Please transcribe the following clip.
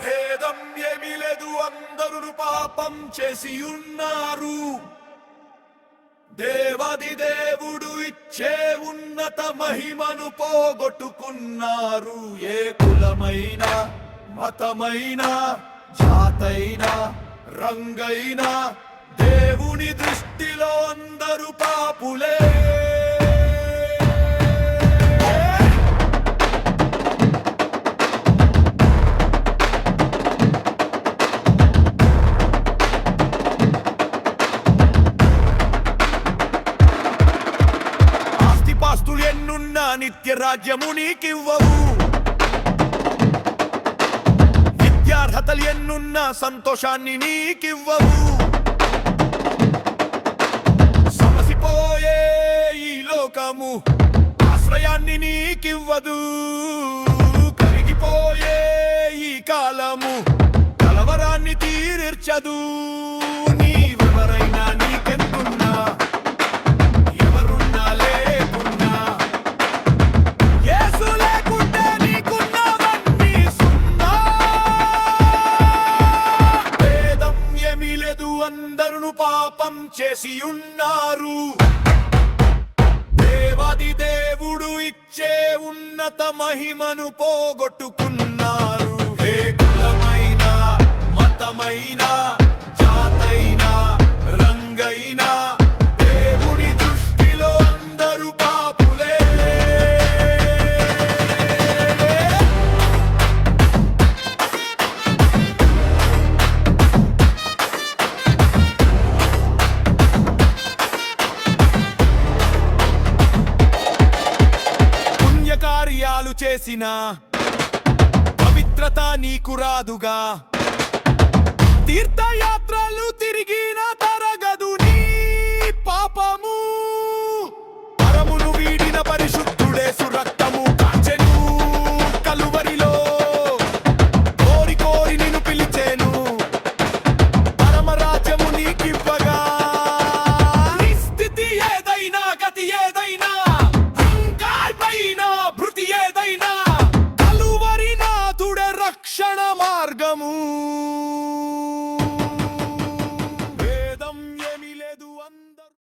భేదం ఏమి లేదు అందరూ పాపం చేసి ఉన్నారు దేవది దేవుడు ఇచ్చే ఉన్నత మహిమను పోగొట్టుకున్నారు. ఏ కులమైన మతమైన జాతైన రంగైన దేవుని దృష్టిలో అందరూ పాపులే. ఆస్తులు ఎన్నున్నా నిత్య రాజ్యము నీకివ్వవు. విద్యార్హతలు ఎన్నున్నా సంతోషాన్ని నీకివ్వవు. సమసిపోయే ఈ లోకము ఆశ్రయాన్ని నీకివ్వదు. కరిగిపోయే ఈ కాలము కలవరాన్ని తీర్చదు. పాపం చేసి ఉన్నారు దేవాది దేవుడు ఇచ్చే ఉన్నత మహిమను పోగొట్టుకు కార్యాలు చేసినా పవిత్రత నీకు రాదుగా. తీర్థయాత్రలు తిరిగినా